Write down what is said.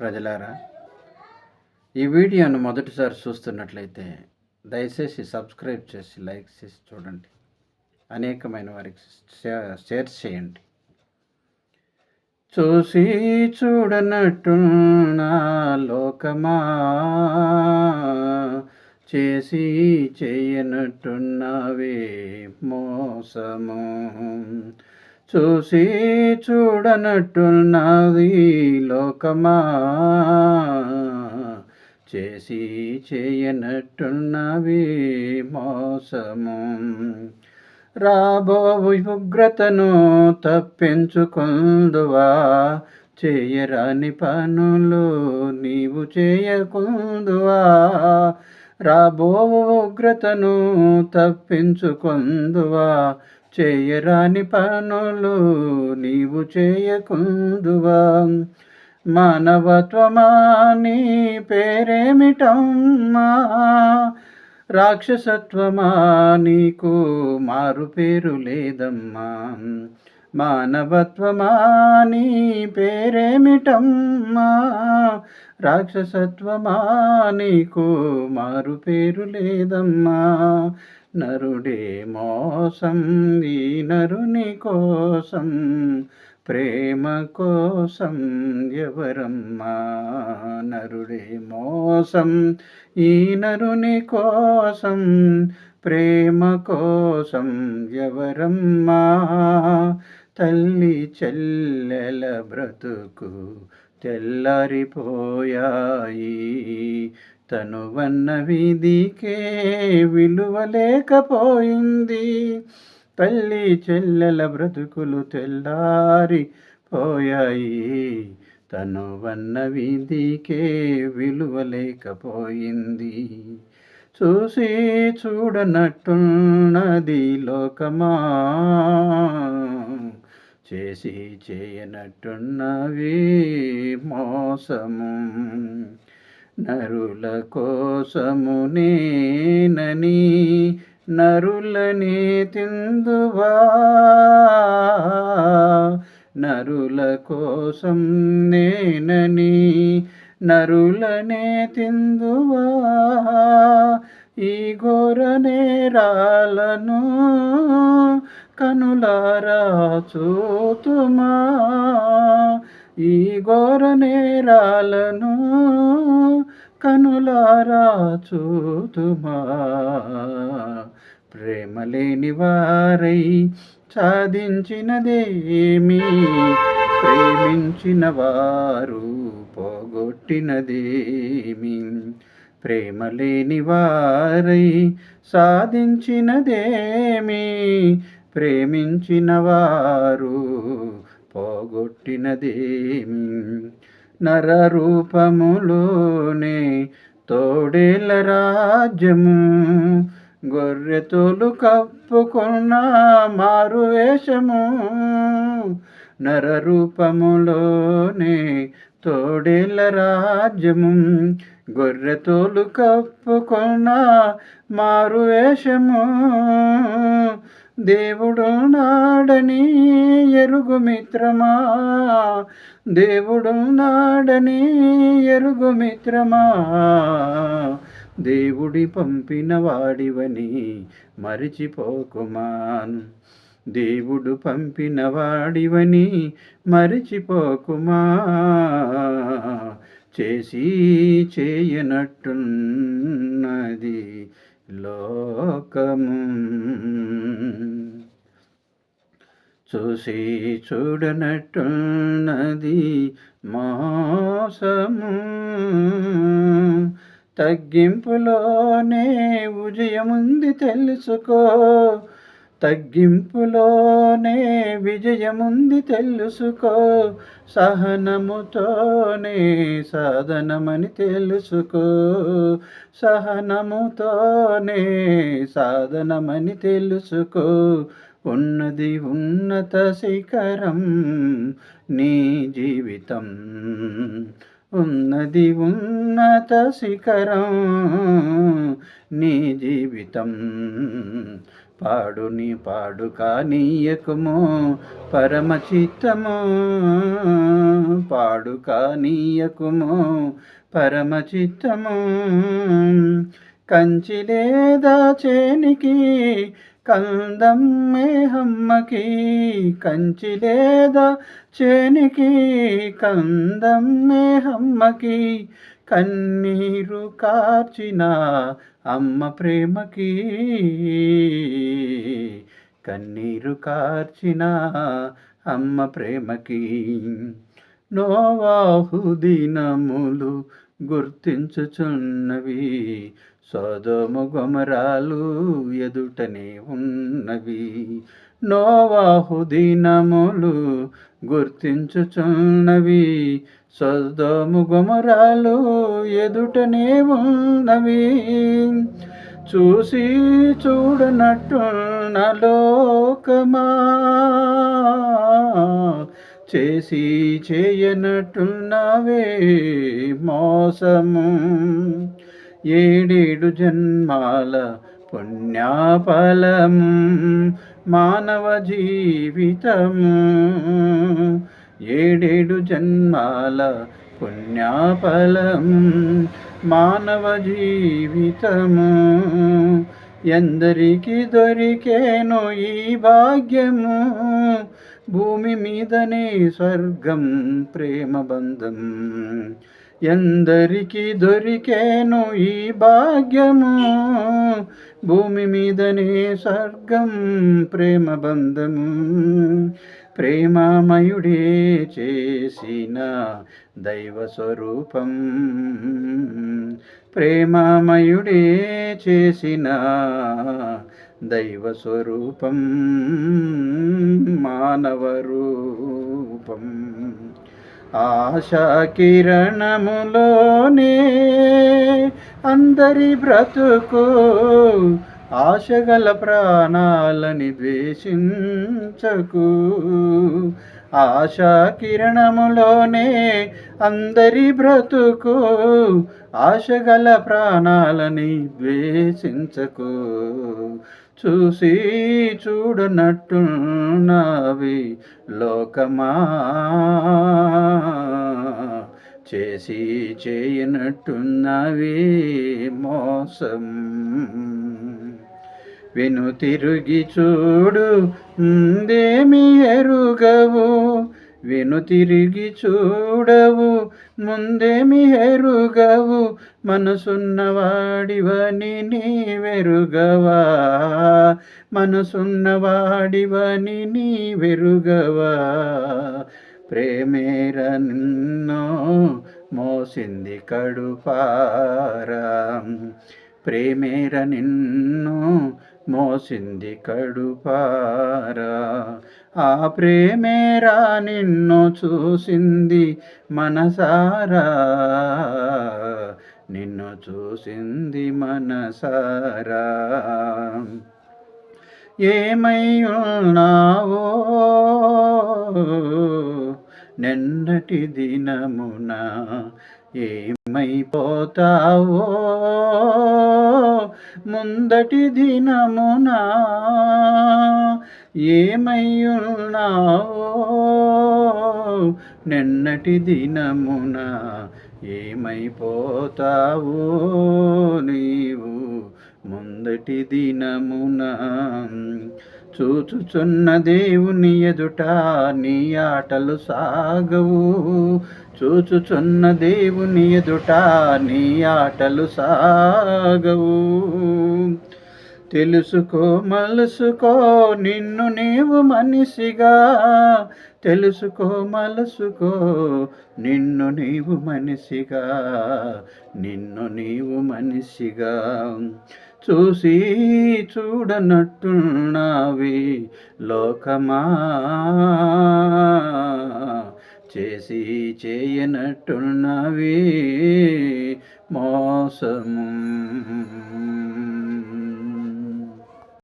ప్రజలారా ఈ వీడియోను మొదటిసారి చూస్తున్నట్లయితే దయచేసి సబ్స్క్రైబ్ చేసి లైక్ చేసి చూడండి. అనేకమైన వారికి షేర్ చేయండి. చూసి చూడనట్టున్న లోకమా చేసి చేయనట్టున్నవే మోసము. చూసి చూడనట్టున్నది లోకమా? చేసి చేయనట్టున్నవి మోసము. రాబో ఉగ్రతను తప్పించుకుందువా? చేయరాని పనులు నీవు చేయకుందువా? రాబో ఉగ్రతను తప్పించుకుందువా? చేయరాని పనులు నీవు చేయకుందువా? మానవత్వమా నీ పేరేమిటమ్మా? రాక్షసత్వమా నీకు మారు పేరు లేదమ్మా? మానవత్వమా నీ పేరేమిటమ్మా? రాక్షసత్వమా నీకు మారు పేరు లేదమ్మా? నరుడే మోసం ఈ నరుని కోసం ప్రేమ కోసం ఎవరమ్మా? నరుడే మోసం ఈ నరుని కోసం ప్రేమ కోసం ఎవరమ్మా? తల్లి చెల్లెల బ్రతుకు తెల్లారిపోయాయి. తనువన్న వీధికే విలువ లేకపోయింది తల్లి చెల్లెల బ్రతుకులు తెల్లారి పోయాయి తను వన్న వీధికే విలువ లేకపోయింది చూసి చూడనట్టున్నది లోకమా చేసి చేయనట్టున్నవి మోసము. నరుల కోసము నేనని నరులని తిందువా నరుల కోసం నేనని నరులనే తిందువా ఈ ఘోర నేరాలను కనులారా చూతుమా? ఈ ఘోర నేరాలను కనులారా చూతుమా? ప్రేమ లేని వారై సాధించినదేమి ప్రేమించిన వారు పోగొట్టినదేమి? ప్రేమ లేని వారై సాధించినదేమి? ప్రేమించిన వారు పోగొట్టినదేమి నర రూపములోనే తోడేల రాజ్యము గొర్రె తోలు కప్పుకున్న మారు వేషము నర రూపములోనే తోడేల రాజ్యము గొర్రె తోలు కప్పుకున్న మారు వేషము దేవుడు నాడని ఎరుగు మిత్రమా? దేవుడు నాడని ఎరుగు మిత్రమా? దేవుడి పంపిన వాడివని మరిచిపోకుమాన్ దేవుడు పంపిన వాడివని మరిచిపోకుమా? చేసి చేయనట్టున్నది లోకము చూసి చూడనట్టున్నది మోసము. తగ్గింపులోనే విజయముంది తెలుసుకో. తగ్గింపులోనే విజయముంది తెలుసుకో సహనముతోనే సాధనమని తెలుసుకో సహనముతోనే సాధనమని తెలుసుకో. ఉన్నది ఉన్నత శిఖరం నీ జీవితం ఉన్నది ఉన్నత శిఖరం నీ జీవితం. పాడుని పాడు కానీయకుము పరమచిత్తము. పాడు కానీయకుము పరమచిత్తము. కంచిలేదా చేనికి కందం మేహమ్మకి. కంచి లేదా చేనికి కందం మేహమ్మకి. కన్నీరు కార్చిన అమ్మ ప్రేమకి. కన్నీరు కార్చిన అమ్మ ప్రేమకి. నోవాహు దినములు గుర్తించుచున్నవి సోదోము గొమరాలు ఎదుటనే ఉన్నవి. నోవాహు దినములు గుర్తించుచున్నవి. సోదోము గుమరాలు ఎదుటనే ఉన్నవి చూసి చూడనట్టు నలోకమా చేసి చేయనట్టున్నవే మోసము. ఏడేడు జన్మాల పుణ్యాఫలము. మానవ జీవితము ఏడేడు జన్మాల పుణ్యాఫలం మానవ జీవితము ఎందరికి దొరికేను ఈ భాగ్యము భూమి మీదనే స్వర్గం ప్రేమ బంధం ఎందరికి దొరికేను ఈ భాగ్యము? భూమి మీదనే స్వర్గం ప్రేమ బంధము. ప్రేమామయుడే చేసిన దైవ స్వరూపం. ప్రేమామయుడే చేసిన దైవ స్వరూపం మానవ రూపం. ఆశా కిరణములోనే అందరి బ్రతుకు ఆశగల ప్రాణాలని ద్వేషించకు. ఆశా కిరణములోనే అందరి బ్రతుకు ఆశగల ప్రాణాలని ద్వేషించకు. చూసి చూడనట్టున్నవి లోకమా? చేసి చేయనట్టున్నవి మోసం. వెను తిరిగి చూడు దేమి ఎరుగవు? వెను తిరిగి చూడవు ముందేమి ఎరుగవు. మనసున్నవాడివని నీవెరుగవా మనసున్నవాడివని నీవెరుగవా ప్రేమేర నిన్నో మోసింది కడుపారా. ప్రేమేర నిన్ను మోసింది కడుపారా. ఆ ప్రేమేరా నిన్ను చూసింది మనసారా. నిన్ను చూసింది మనసారా. ఏమై ఉన్నావో నిన్నటి దినమున ఏమైపోతావో? ముందటి దినమున ఏమయ్యున్నావో? నిన్నటి దినమున ఏమైపోతావో? నీవు ముందటి దినమున చూచుచున్న దేవుని ఎదుట నీ ఆటలు సాగవు. చూచుచున్న దేవుని ఎదుట నీ ఆటలు సాగవు. తెలుసుకో మలుసుకో నిన్ను నీవు మనిషిగా. తెలుసుకో మలుసుకో నిన్ను నీవు మనిషిగా. నిన్ను నీవు మనిషిగా. చూసి చూడనట్టున్నావి లోకమా. చేసి చేయనట్టున్నవి మోసము.